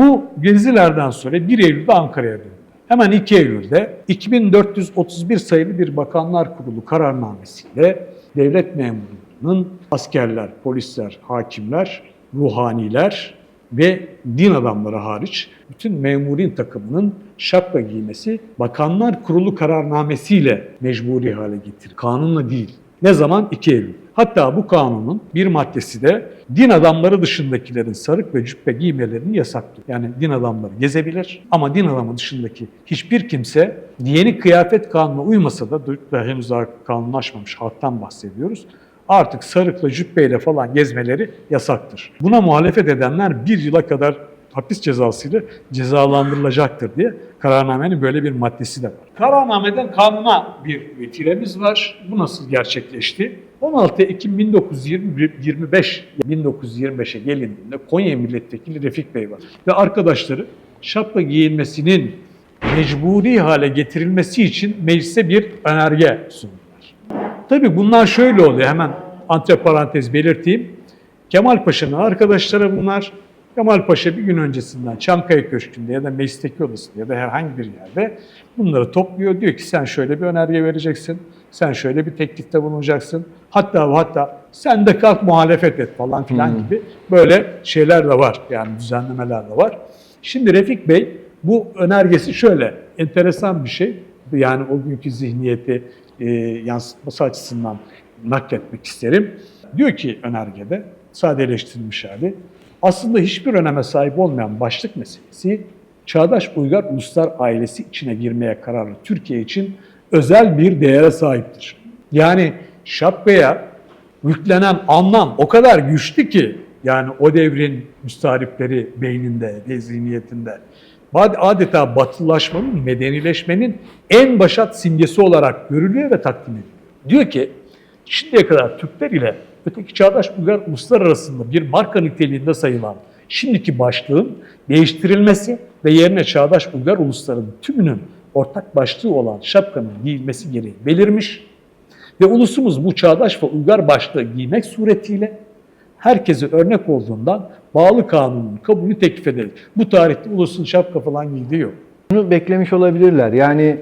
bu gezilerden sonra 1 Eylül'de Ankara'ya döndü. Hemen 2 Eylül'de 2431 sayılı bir Bakanlar Kurulu kararnamesiyle devlet memurlarının askerler, polisler, hakimler, ruhaniler ve din adamları hariç bütün memurin takımının şapka giymesi Bakanlar Kurulu kararnamesiyle mecburi hale getirildi. Kanunla değil. Ne zaman? 2 Eylül. Hatta bu kanunun bir maddesi de din adamları dışındakilerin sarık ve cübbe giymelerini yasaklıyor. Yani din adamları gezebilir ama din adamı dışındaki hiçbir kimse diyeni kıyafet kanuna uymasa da da henüz daha kanunlaşmamış halktan bahsediyoruz. Artık sarıkla cübbeyle falan gezmeleri yasaktır. Buna muhalefet edenler bir yıla kadar hapis cezasıyla cezalandırılacaktır diye kararnamenin böyle bir maddesi de var. Kararnameden kanuna bir vetiremiz var. Bu nasıl gerçekleşti? 16 Ekim 1925 1925'e gelindiğinde Konya Milletvekili Refik Bey var ve arkadaşları şapka giyilmesinin mecburi hale getirilmesi için meclise bir önerge sundular. Tabii bunlar şöyle oluyor hemen antiparantez belirteyim. Kemal Paşa'nın arkadaşları bunlar. Kemal Paşa bir gün öncesinden Çankaya Köşkü'nde ya da meclisteki odasında ya da herhangi bir yerde bunları topluyor. Diyor ki sen şöyle bir önerge vereceksin, sen şöyle bir teklifte bulunacaksın. Hatta hatta sen de kalk muhalefet et falan filan gibi böyle şeyler de var. Yani düzenlemeler de var. Şimdi Refik Bey bu önergesi şöyle enteresan bir şey. Yani o günkü zihniyeti e, yansıtması açısından nakletmek isterim. Diyor ki önergede sadeleştirilmiş hali aslında hiçbir öneme sahip olmayan başlık meselesi çağdaş uygar uluslar ailesi içine girmeye kararlı Türkiye için özel bir değere sahiptir. Yani şapkaya yüklenen anlam o kadar güçlü ki yani o devrin müstaripleri beyninde ve zihniyetinde adeta batılaşmanın, medenileşmenin en başat simgesi olarak görülüyor ve takdim ediliyor. Diyor ki şimdiye kadar Türkler ile öteki çağdaş uygar uluslar arasında bir marka niteliğinde sayılan şimdiki başlığın değiştirilmesi ve yerine çağdaş uygar ulusların tümünün ortak başlığı olan şapkanın giyilmesi gereği belirmiş ve ulusumuz bu çağdaş ve uygar başlığı giymek suretiyle herkese örnek olduğundan bağlı kanunun kabulü teklif edilir. Bu tarihte ulusun şapka falan giydiği yok. Bunu beklemiş olabilirler. Yani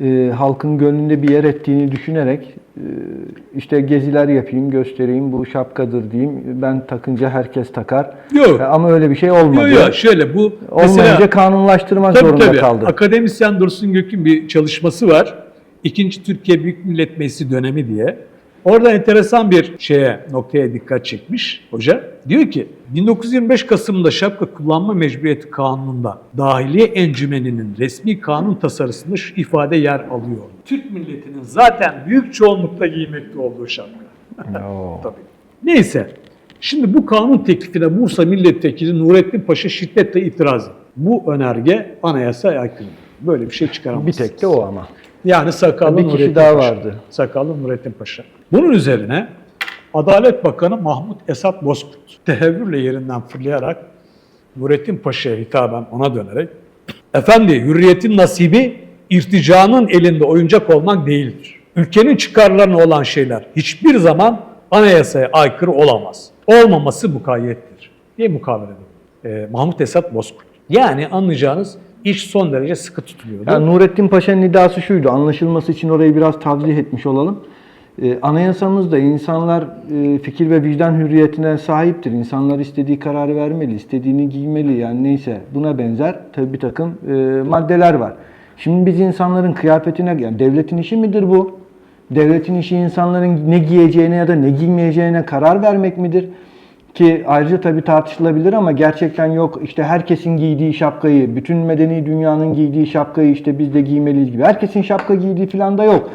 e, halkın gönlünde bir yer ettiğini düşünerek e, işte geziler yapayım, göstereyim, bu şapkadır diyeyim. Ben takınca herkes takar. Yok. E, ama öyle bir şey olmadı. Yok yok şöyle bu Olmayınca kanunlaştırmak Tabii zorunda tabii. kaldı. Akademisyen Dursun Gök'ün bir çalışması var. İkinci Türkiye Büyük Millet Meclisi dönemi diye. Orada enteresan bir şeye, noktaya dikkat çekmiş hoca. Diyor ki 1925 Kasım'da şapka kullanma mecburiyeti kanununda dahiliye encümeninin resmi kanun tasarısında şu ifade yer alıyor. Türk milletinin zaten büyük çoğunlukla giymekte olduğu şapka. Tabii. Neyse. Şimdi bu kanun teklifine Bursa Milletvekili Nurettin Paşa şiddetle itiraz etti. Bu önerge anayasaya aykırı. Böyle bir şey çıkaramaz. Bir tek de o ama. Yani sakallı Bir kişi Nurettin daha Paşa. vardı. Sakallı Nurettin Paşa. Bunun üzerine Adalet Bakanı Mahmut Esat Bozkurt tehevvürle yerinden fırlayarak Nurettin Paşa'ya hitaben ona dönerek Efendi hürriyetin nasibi irticanın elinde oyuncak olmak değildir. Ülkenin çıkarlarına olan şeyler hiçbir zaman anayasaya aykırı olamaz. Olmaması mukayyettir diye mukavele ediyor. Ee, Mahmut Esat Bozkurt. Yani anlayacağınız iş son derece sıkı tutuluyordu. Yani Nurettin Paşa'nın iddiası şuydu. Anlaşılması için orayı biraz tavzih etmiş olalım. Ee, anayasamızda insanlar e, fikir ve vicdan hürriyetine sahiptir. İnsanlar istediği kararı vermeli, istediğini giymeli yani neyse buna benzer tabii bir takım e, maddeler var. Şimdi biz insanların kıyafetine, yani devletin işi midir bu? Devletin işi insanların ne giyeceğine ya da ne giymeyeceğine karar vermek midir? Ki ayrıca tabii tartışılabilir ama gerçekten yok işte herkesin giydiği şapkayı, bütün medeni dünyanın giydiği şapkayı işte biz de giymeliyiz gibi. Herkesin şapka giydiği falan da yok.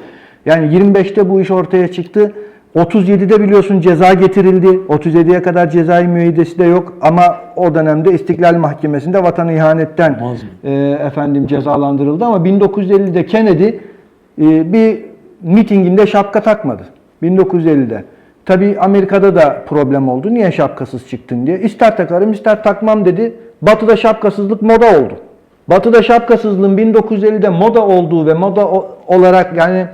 Yani 25'te bu iş ortaya çıktı. 37'de biliyorsun ceza getirildi. 37'ye kadar cezai müeyyidesi de yok ama o dönemde İstiklal Mahkemesi'nde vatan ihanetten e, efendim cezalandırıldı ama 1950'de Kennedy e, bir mitinginde şapka takmadı. 1950'de. Tabii Amerika'da da problem oldu. Niye şapkasız çıktın diye. İster takarım ister takmam dedi. Batı'da şapkasızlık moda oldu. Batı'da şapkasızlığın 1950'de moda olduğu ve moda olarak yani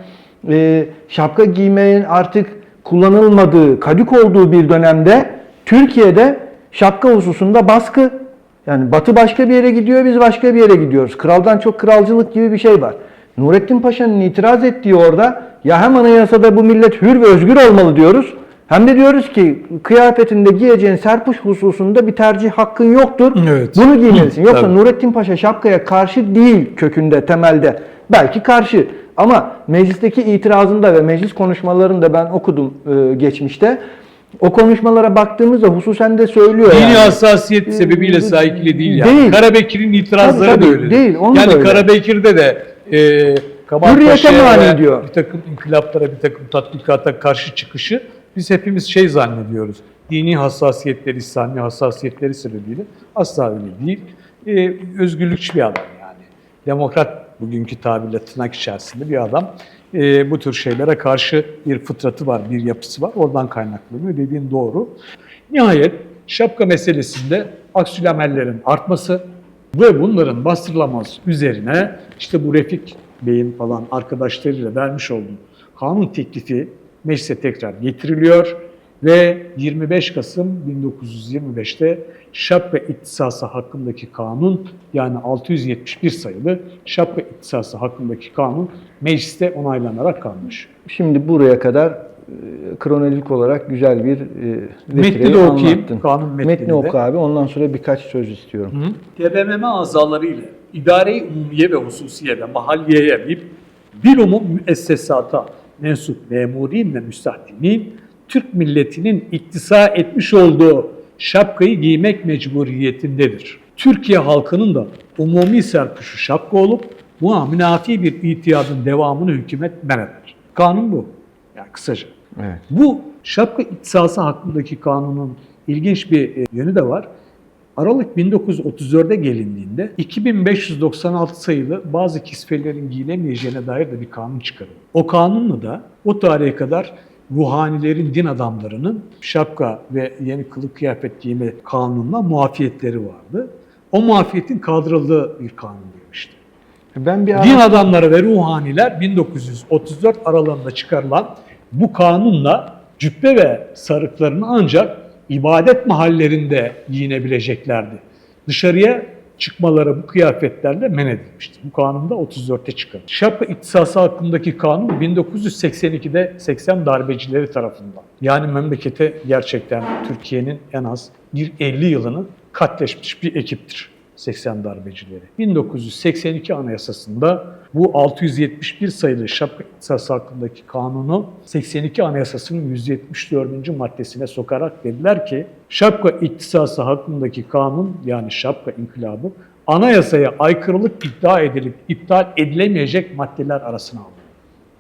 e, şapka giymenin artık kullanılmadığı, kadük olduğu bir dönemde Türkiye'de şapka hususunda baskı Yani Batı başka bir yere gidiyor, biz başka bir yere gidiyoruz. Kraldan çok kralcılık gibi bir şey var. Nurettin Paşa'nın itiraz ettiği orada ya hem anayasada bu millet hür ve özgür olmalı diyoruz. Hem de diyoruz ki kıyafetinde giyeceğin serpuş hususunda bir tercih hakkın yoktur. Evet. Bunu giymelisin. Yoksa Tabii. Nurettin Paşa şapkaya karşı değil kökünde, temelde. Belki karşı. Ama meclisteki itirazında ve meclis konuşmalarında ben okudum e, geçmişte. O konuşmalara baktığımızda hususen de söylüyor Dini yani. hassasiyet sebebiyle sahipli değil yani. Değil. Karabekir'in itirazları Tabii, da tabii. öyle. Değil, onu da yani öyle. Karabekir'de de e, Hürriyete mani diyor. bir takım inkılaplara, bir takım tatbikata karşı çıkışı biz hepimiz şey zannediyoruz. Dini hassasiyetleri, İslami hassasiyetleri sebebiyle asla öyle değil. E, özgürlükçü bir adam yani. Demokrat bugünkü tabirle tırnak içerisinde bir adam. E, bu tür şeylere karşı bir fıtratı var, bir yapısı var. Oradan kaynaklanıyor. Dediğin doğru. Nihayet şapka meselesinde aksülamellerin artması ve bunların bastırılması üzerine işte bu Refik Bey'in falan arkadaşlarıyla vermiş olduğu kanun teklifi meclise tekrar getiriliyor ve 25 Kasım 1925'te şapka ihtisası hakkındaki kanun yani 671 sayılı şapka ihtisası hakkındaki kanun mecliste onaylanarak kanunlaşıyor. Şimdi buraya kadar e, kronolojik olarak güzel bir e, Metni de okuyayım, anlattın. kanun metnini Metni oku abi. Ondan sonra birkaç söz istiyorum. TBMM azaları ile idare-i umumiye ve hususiye ve mahalliyeye bir bilumum müessesata mensup memurin ve müstahdinin Türk milletinin iktisa etmiş olduğu şapkayı giymek mecburiyetindedir. Türkiye halkının da umumi serpuşu şapka olup buna münafi bir itiyadın devamını hükümet men eder. Kanun bu. Yani kısaca. Evet. Bu şapka iktisası hakkındaki kanunun ilginç bir e, yönü de var. Aralık 1934'e gelindiğinde 2596 sayılı bazı kisvelerin giyilemeyeceğine dair de bir kanun çıkarıldı. O kanunla da o tarihe kadar ruhanilerin, din adamlarının şapka ve yeni kılık kıyafet giyme kanununa muafiyetleri vardı. O muafiyetin kaldırıldığı bir kanun demişti. Ben bir Din adamları ve ruhaniler 1934 aralığında çıkarılan bu kanunla cübbe ve sarıklarını ancak ibadet mahallerinde giyinebileceklerdi. Dışarıya çıkmaları bu kıyafetlerle men edilmişti. Bu kanunda 34'te çıkarıldı. Şapka ihtisası hakkındaki kanun 1982'de 80 darbecileri tarafından. Yani memlekete gerçekten Türkiye'nin en az bir 50 yılını katleşmiş bir ekiptir. 80 darbecileri. 1982 Anayasası'nda bu 671 sayılı şapka ihtisası hakkındaki kanunu 82 Anayasası'nın 174. maddesine sokarak dediler ki şapka ihtisası hakkındaki kanun yani şapka inkılabı anayasaya aykırılık iddia edilip iptal edilemeyecek maddeler arasına aldı.